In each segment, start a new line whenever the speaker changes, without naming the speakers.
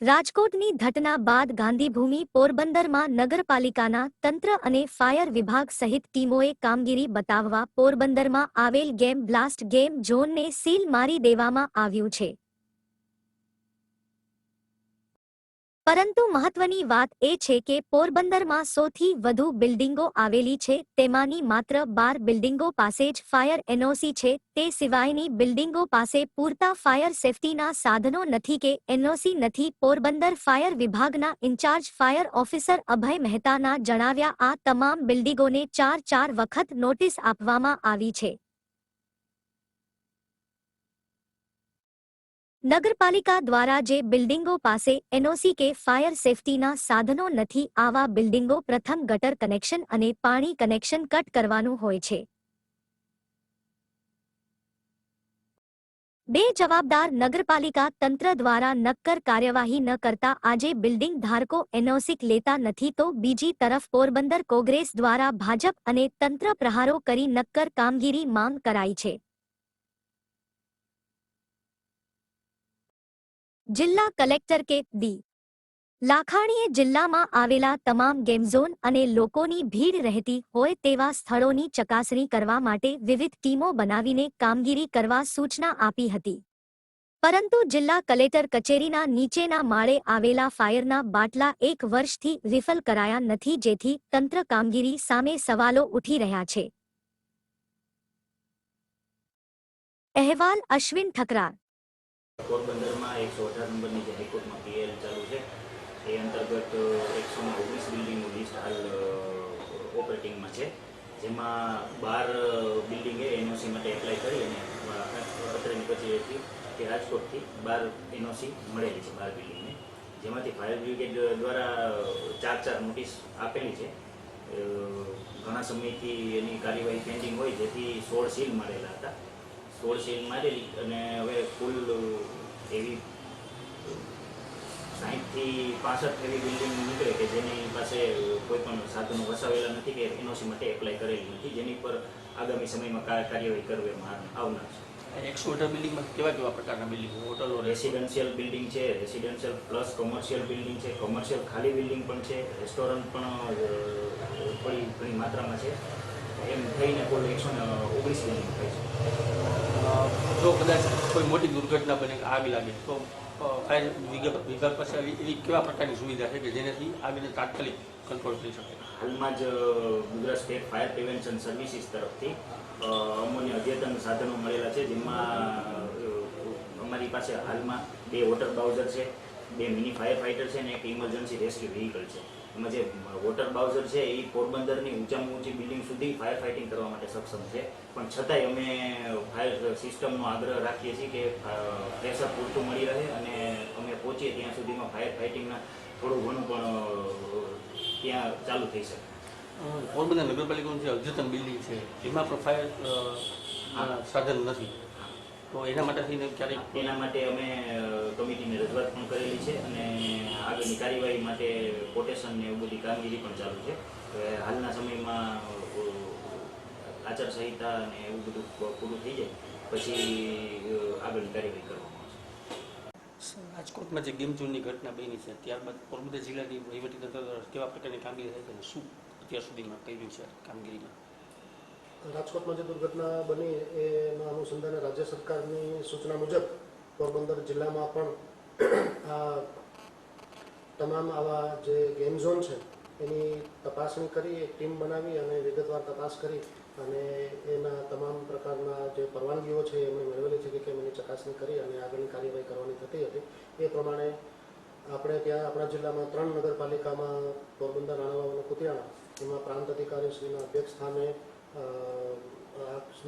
રાજકોટની ઘટના બાદ ગાંધીભૂમિ પોરબંદરમાં નગરપાલિકાના તંત્ર અને ફાયર વિભાગ સહિત ટીમોએ કામગીરી બતાવવા પોરબંદરમાં આવેલ ગેમ બ્લાસ્ટ ગેમ ઝોનને સીલ મારી દેવામાં આવ્યું છે. પરંતુ મહત્વની વાત એ છે કે પોરબંદરમાં સૌથી વધુ બિલ્ડિંગો આવેલી છે, તેમાંની માત્ર બાર બિલ્ડિંગો પાસે જ ફાયર એનઓસી છે, તે સિવાયની બિલ્ડિંગો પાસે પૂરતા ફાયર સેફટીના સાધનો નથી કે એનઓસી નથી. પોરબંદર ફાયર વિભાગના ઇન્ચાર્જ ફાયર ઓફિસર અભય મહેતાના જણાવ્યા આ તમામ બિલ્ડિંગોને ચાર ચાર વખત નોટિસ આપવામાં આવી છે. નગરપાલિકા દ્વારા જે બિલ્ડિંગો પાસે એનઓસી કે ફાયર સેફટીના સાધનો નથી, આવા બિલ્ડિંગો પ્રથમ ગટર કનેક્શન અને પાણી કનેક્શન કટ કરવાનું હોય છે. બે જવાબદાર નગરપાલિકા તંત્ર દ્વારા નક્કર કાર્યવાહી ન કરતા આજે બિલ્ડિંગ ધારકો એનઓસી લેતા નથી તો બીજી તરફ પોરબંદર કોંગ્રેસ દ્વારા ભાજપ અને તંત્ર પ્રહારો કરી નક્કર કામગીરી માંગ કરાઈ છે. જિલ્લા કલેક્ટર કે ડી. લાખાણીએ જિલ્લામાં આવેલા તમામ ગેમઝોન અને લોકોની ભીડ રહેતી હોય તેવા સ્થળોની ચકાસણી કરવા માટે વિવિધ ટીમો બનાવીને કામગીરી કરવા સૂચના આપી હતી. પરંતુ જિલ્લા કલેક્ટર કચેરીના નીચેના માળે આવેલા ફાયરના બાટલા એક વર્ષથી રિફલ કરાયા નથી જેથી તંત્ર કામગીરી સામે સવાલો ઉઠી રહ્યા છે. અહેવાલ અશ્વિન ઠકરાર
પોરબંદરમાં એકસો અઢાર નંબરની જે હાઈકોર્ટમાં પીએલ ચાલુ છે. એ અંતર્ગત એકસો ઓગણીસ બિલ્ડિંગનું લિસ્ટ હાલ ઓપરેટિંગમાં છે. જેમાં બાર બિલ્ડિંગે એનઓસી માટે એપ્લાય કરી અને અત્રેની કચેરીથી કે રાજકોટથી બાર એનઓસી મળેલી છે, બાર બિલ્ડિંગને. જેમાંથી ફાયર બ્રિગેડ દ્વારા ચાર ચાર નોટિસ આપેલી છે. ઘણા સમયથી એની કાર્યવાહી પેન્ડિંગ હોય, જેથી સોળ સીલ મળેલા હતા. સોળ સેલ મારેલી અને હવે ફૂલ એવી સાહીઠથી પાસઠ એવી બિલ્ડિંગ નીકળે કે જેની પાસે કોઈ પણ સાધનો વસાવેલા નથી કે એનઓસી માટે એપ્લાય કરેલી નથી. જેની પર આગામી સમયમાં કાર્યવાહી કરવામાં આવનાર છે.
એકસો અઢાર બિલ્ડિંગમાં કેવા કેવા પ્રકારના બિલ્ડિંગ હોટલો
રેસિડેન્શિયલ બિલ્ડિંગ છે રેસિડેન્શિયલ પ્લસ કોમર્શિયલ બિલ્ડિંગ છે કોમર્શિયલ ખાલી બિલ્ડિંગ પણ છે રેસ્ટોરન્ટ પણ થોડી ઘણી માત્રામાં છે. એમ થઈને કોઈ એકસો ને ઓગણીસ બિલ્ડિંગ થાય છે.
જો કદાચ કોઈ મોટી દુર્ઘટના બને આગ લાગે તો ફાયર વિભાગ પાસે એવી કેવા પ્રકારની સુવિધા છે કે જેનાથી આગને તાત્કાલિક કંટ્રોલ થઈ શકે?
હાલમાં જ Gujarat state fire prevention services તરફથી અમોને અદ્યતન સાધનો મળેલા છે જેમાં અમારી પાસે હાલમાં બે વોટર બાઉઝર છે બે મિની ફાયર ફાઇટર છે અને એક ઇમરજન્સી રેસ્ક્યુ વ્હીકલ છે. એમાં જે વોટર બાઉઝર છે એ પોરબંદરની ઊંચામાં ઊંચી બિલ્ડિંગ સુધી ફાયર ફાઇટિંગ કરવા માટે સક્ષમ છે. પણ છતાંય અમે ફાયર સિસ્ટમનો આગ્રહ રાખીએ છીએ કે પ્રેશર પૂરતું મળી રહે અને અમે પહોંચીએ ત્યાં સુધીમાં ફાયર ફાઇટિંગના થોડું ઘણું પણ ત્યાં ચાલુ થઈ શકે.
પોરબંદર નગરપાલિકાનું જે અદ્યતન બિલ્ડિંગ છે એમાં પણ ફાયર સાધન નથી. તો એના માટે થઈને ક્યારેક
એના માટે અમે કમિટીને રજૂઆત પણ કરેલી છે અને આગળની કાર્યવાહી માટે કોટેશન ને એવું બધી કામગીરી પણ ચાલુ છે. હવે હાલના સમયમાં આચાર આચારસંહિતા અને એવું બધું પૂરું થઈ જાય પછી આગળની કાર્યવાહી કરવામાં આવશે.
રાજકોટમાં જે ગેમઝોનની ઘટના બની છે ત્યારબાદ પોરબંદર જિલ્લાની વહીવટીતંત્ર દ્વારા કેવા પ્રકારની કામગીરી થાય છે શું અત્યાર સુધીમાં કર્યું છે કામગીરીમાં?
રાજકોટમાં જે દુર્ઘટના બની, એના અનુસંધાને રાજ્ય સરકારની સૂચના મુજબ પોરબંદર જિલ્લામાં પણ આ તમામ આવા જે ગેમ ઝોન છે, એની તપાસણી કરી, એક ટીમ બનાવી અને વિગતવાર તપાસ કરી અને એના તમામ પ્રકારના જે પરવાનગીઓ છે એમણે મેળવેલી છે કે કેમ એની ચકાસણી કરી અને આગળની કાર્યવાહી કરવાની થતી હતી. એ પ્રમાણે આપણે ત્યાં આપણા જિલ્લામાં ત્રણ નગરપાલિકામાં પોરબંદર, રાણાવાવ અને કુતિયાણા એમાં પ્રાંત અધિકારી શ્રીના અધ્યક્ષ સ્થાને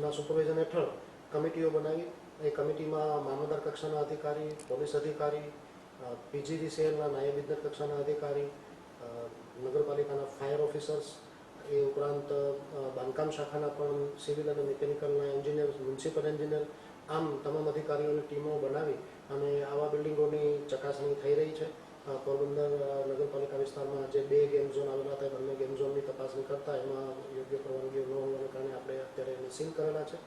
ના સુપરવિઝન હેઠળ કમિટીઓ બનાવી. એ કમિટીમાં મામલતદાર કક્ષાના અધિકારી, પોલીસ અધિકારી પીજીવીસીએલના નાયબ ઇજનેર કક્ષાના અધિકારી નગરપાલિકાના ફાયર ઓફિસર્સ, એ ઉપરાંત બાંધકામ શાખાના પણ સિવિલ અને મિકેનિકલના એન્જિનિયર, મ્યુનિસિપલ એન્જિનિયર, આમ તમામ અધિકારીઓની ટીમો બનાવી અને આવા બિલ્ડિંગોની ચકાસણી થઈ રહી છે. પોરબંદર નગરપાલિકા વિસ્તારમાં જે બે ગેમ ઝોન આવેલા હતા બંને ગેમ ઝોનની તપાસણી કરતા એમાં યોગ્ય પરવાનગીઓ ન હોવાને કારણે આપણે અત્યારે એને સીલ કરેલા છે.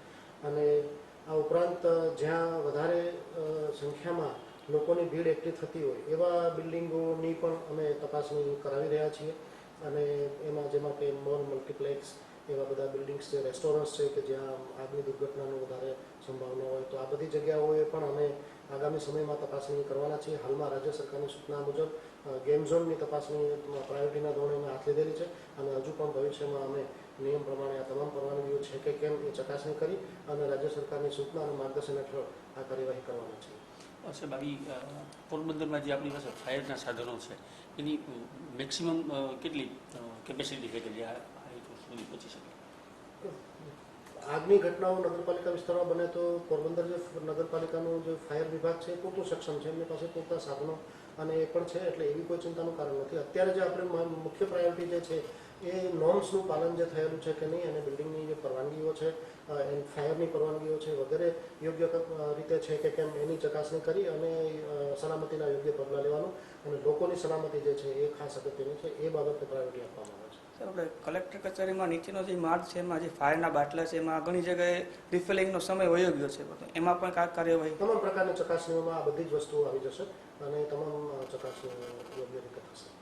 અને આ ઉપરાંત જ્યાં વધારે સંખ્યામાં લોકોની ભીડ એકઠી થતી હોય, એવા બિલ્ડિંગોની પણ અમે તપાસણી કરાવી રહ્યા છીએ. અને એમાં જેમાં કે મોલ મલ્ટીપ્લેક્સ એવા બધા બિલ્ડિંગ્સ છે રેસ્ટોરન્ટ્સ છે કે જ્યાં આગની દુર્ઘટનાનો વધારે સંભાવના હોય તો આ બધી જગ્યાઓએ પણ અમે આગામી સમયમાં તપાસણી કરવાના છીએ. હાલમાં રાજ્ય સરકારની સૂચના મુજબ ગેમ ઝોનની તપાસણી પ્રાયોરિટીના ધોરણે અમે હાથ લીધેલી છે અને હજુ પણ ભવિષ્યમાં અમે નિયમ પ્રમાણે આ તમામ પરવાનગીઓ છે કે કેમ એ ચકાસણી કરી અને રાજ્ય સરકારની સૂચના અને માર્ગદર્શન હેઠળ આ કાર્યવાહી કરવાના છીએ
સાહેબ અ, પોરબંદરમાં જે આપણી પાસે ફાયરના સાધનો છે એની મેક્સિમમ કેટલી કેપેસિટી છે કે સુધી પહોંચી શકે
આગની ઘટનાઓ નગરપાલિકા વિસ્તારમાં બને તો પોરબંદર જે નગરપાલિકાનું જે ફાયર વિભાગ છે પૂરતું સક્ષમ છે. એમની પાસે પૂરતા સાધનો અને એ પણ છે, એટલે એવી કોઈ ચિંતાનું કારણ નથી. અત્યારે જે આપણે મુખ્ય પ્રાયોરિટી જે છે, એ નોર્મ્સનું પાલન જે થયેલું છે કે નહીં, અને બિલ્ડિંગની જે પરવાનગીઓ છે એન્ડ ફાયરની પરવાનગીઓ છે, વગેરે યોગ્ય રીતે છે કે કેમ એની ચકાસણી કરી અને સલામતીના યોગ્ય પગલાં લેવાનું અને લોકોની સલામતી જે છે એ ખાસ અગત્યની છે, એ બાબતને પ્રાયોરિટી આપવામાં આવે.
આપણે કલેક્ટર કચેરીમાં નીચેનો જે માર્ગ છે, એમાં જે ફાયરના બાટલા છે, એમાં ઘણી જગ્યાએ રિફિલિંગનો સમય વયો ગયો છે. એમાં પણ કાંઈક કાર્યવાહી?
તમામ પ્રકારની ચકાસણીઓમાં આ બધી જ વસ્તુઓ આવી જશે અને તમામ ચકાસણીઓ યોગ્ય રીતે થશે.